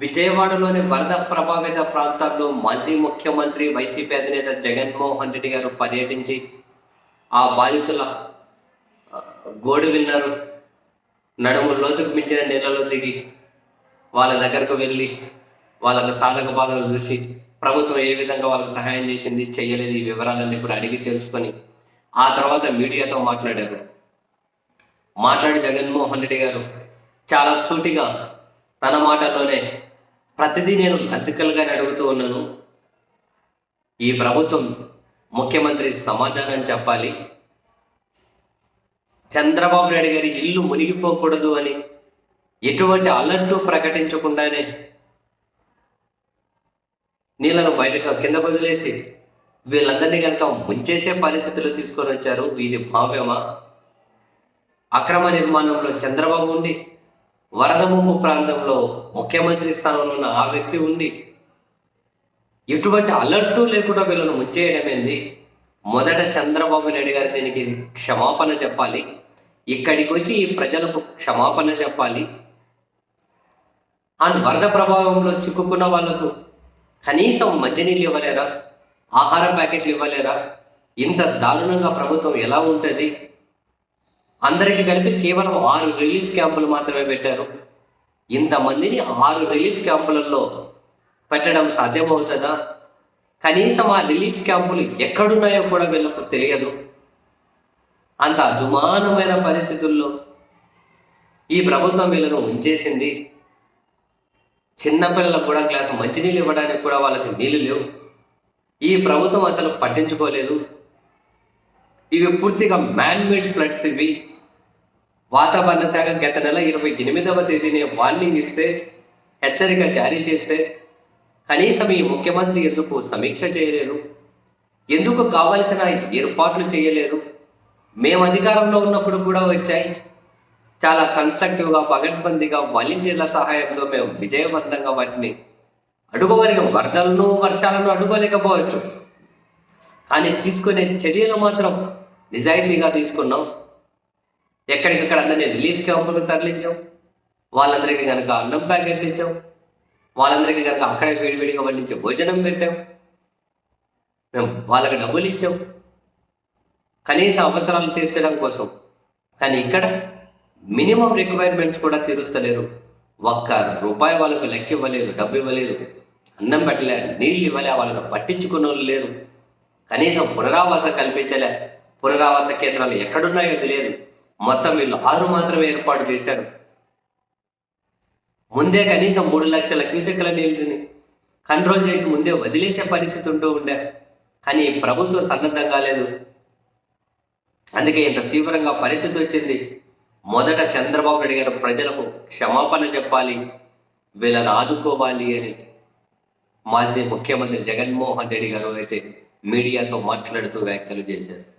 విజయవాడలోని వరద ప్రభావిత ప్రాంతాల్లో మాజీ ముఖ్యమంత్రి వైసీపీ అధినేత జగన్మోహన్ రెడ్డి గారు పర్యటించి ఆ బాధితుల గోడు విన్నారు. నడుము లోతుకు మించిన నీళ్ళలో దిగి వాళ్ళ దగ్గరకు వెళ్ళి వాళ్ళకు సాధక బాధలు చూసి ప్రభుత్వం ఏ విధంగా వాళ్ళకు సహాయం చేసింది చేయలేదు ఈ వివరాలన్నీ కూడా అడిగి తెలుసుకొని ఆ తర్వాత మీడియాతో మాట్లాడారు. మాట్లాడి జగన్మోహన్ రెడ్డి గారు చాలా సూటిగా తన మాటల్లోనే ప్రతిదీ నేను లాజికల్గానే అడుగుతూ ఉన్నాను. ఈ ప్రభుత్వం ముఖ్యమంత్రి సమాధానం చెప్పాలి. చంద్రబాబు నాయుడు గారి ఇల్లు మునిగిపోకూడదు అని ఎటువంటి అలర్టు ప్రకటించకుండానే నీళ్ళను బయటకు కిందకు వదిలేసి వీళ్ళందరినీ కనుక ముంచేసే పరిస్థితులు తీసుకొని వచ్చారు. ఇది భావ్యమా? అక్రమ నిర్మాణంలో చంద్రబాబు ఉండి వరద ముంపు ప్రాంతంలో ముఖ్యమంత్రి స్థానంలో ఉన్న ఆ వ్యక్తి ఉండి ఎటువంటి అలర్టు లేకుండా వీళ్ళను ముంచేయడమేంది మొదట చంద్రబాబు నాయుడు గారు దీనికి క్షమాపణ చెప్పాలి. ఇక్కడికి వచ్చి ఈ ప్రజలకు క్షమాపణ చెప్పాలి. అండ్ వరద ప్రభావంలో చిక్కుకున్న వాళ్ళకు కనీసం మంచినీళ్ళు ఇవ్వలేరా? ఆహార ప్యాకెట్లు ఇవ్వలేరా? ఇంత దారుణంగా ప్రభుత్వం ఎలా ఉంటుంది? అందరికీ కలిపి కేవలం ఆరు రిలీఫ్ క్యాంపులు మాత్రమే పెట్టారు. ఇంతమందిని ఆరు రిలీఫ్ క్యాంపులలో పెట్టడం సాధ్యమవుతుందా? కనీసం ఆ రిలీఫ్ క్యాంపులు ఎక్కడున్నాయో కూడా వీళ్ళకు తెలియదు. అంత అదుమానమైన పరిస్థితుల్లో ఈ ప్రభుత్వం వీళ్ళను ఉంచేసింది. చిన్నపిల్లలకు కూడా గ్లాసు మంచినీళ్ళు ఇవ్వడానికి కూడా వాళ్ళకి నీళ్ళు లేవు. ఈ ప్రభుత్వం అసలు పట్టించుకోలేదు. ఇవి పూర్తిగా మ్యాన్మేడ్ ఫ్లడ్స్ ఇవి. వాతావరణ శాఖ గత నెల ఇరవై ఎనిమిదవ తేదీనే వార్నింగ్ ఇస్తే హెచ్చరిక జారీ చేస్తే కనీసం ఈ ముఖ్యమంత్రి ఎందుకు సమీక్ష చేయలేరు? ఎందుకు కావలసిన ఏర్పాట్లు చేయలేరు? మేము అధికారంలో ఉన్నప్పుడు కూడా వచ్చాయి. చాలా కన్స్ట్రక్టివ్గా పగడ్బందీగా వాలంటీర్ల సహాయంతో మేము విజయవంతంగా వాటిని అడుగవరిగా వరదలను వర్షాలను అడుకోలేకపోవచ్చు కానీ తీసుకునే చర్యలు మాత్రం నిజాయితీగా తీసుకున్నాం. ఎక్కడికక్కడ అందరినీ రిలీఫ్ క్యాంపులకు తరలించాం. వాళ్ళందరికీ కనుక అన్నం ప్యాకెట్లు ఇచ్చాం. వాళ్ళందరికీ కనుక అక్కడే వేడివేడిగా వండించి భోజనం పెట్టాం. మేము వాళ్ళకి డబ్బులు ఇచ్చాం. కనీస అవసరాలు తీర్చడం కోసం. కానీ ఇక్కడ మినిమం రిక్వైర్మెంట్స్ కూడా తీరుస్తలేరు. ఒక్క రూపాయి వాళ్ళకు లెక్క ఇవ్వలేదు డబ్బు ఇవ్వలేదు అన్నం పెట్టలే నీళ్ళు ఇవ్వలే వాళ్ళని పట్టించుకున్న వాళ్ళు లేరు. కనీసం పునరావాస కల్పించలే. పునరావాస కేంద్రాలు ఎక్కడున్నాయో తెలియదు. మొత్తం వీళ్ళు ఆరు మాత్రమే ఏర్పాటు చేశారు. ముందే కనీసం మూడు లక్షల క్యూసెక్ల నీళ్ళని కంట్రోల్ చేసి ముందే వదిలేసే పరిస్థితి ఉంటూ ఉండే. కానీ ప్రభుత్వం సన్నద్ధం కాలేదు. అందుకే ఇంత తీవ్రంగా పరిస్థితి వచ్చింది. మొదట చంద్రబాబు నాయుడు గారు ప్రజలకు క్షమాపణ చెప్పాలి వీళ్ళని ఆదుకోవాలి అని మాజీ ముఖ్యమంత్రి జగన్మోహన్ రెడ్డి గారు అయితే మీడియాతో మాట్లాడుతూ వ్యాఖ్యలు చేశారు.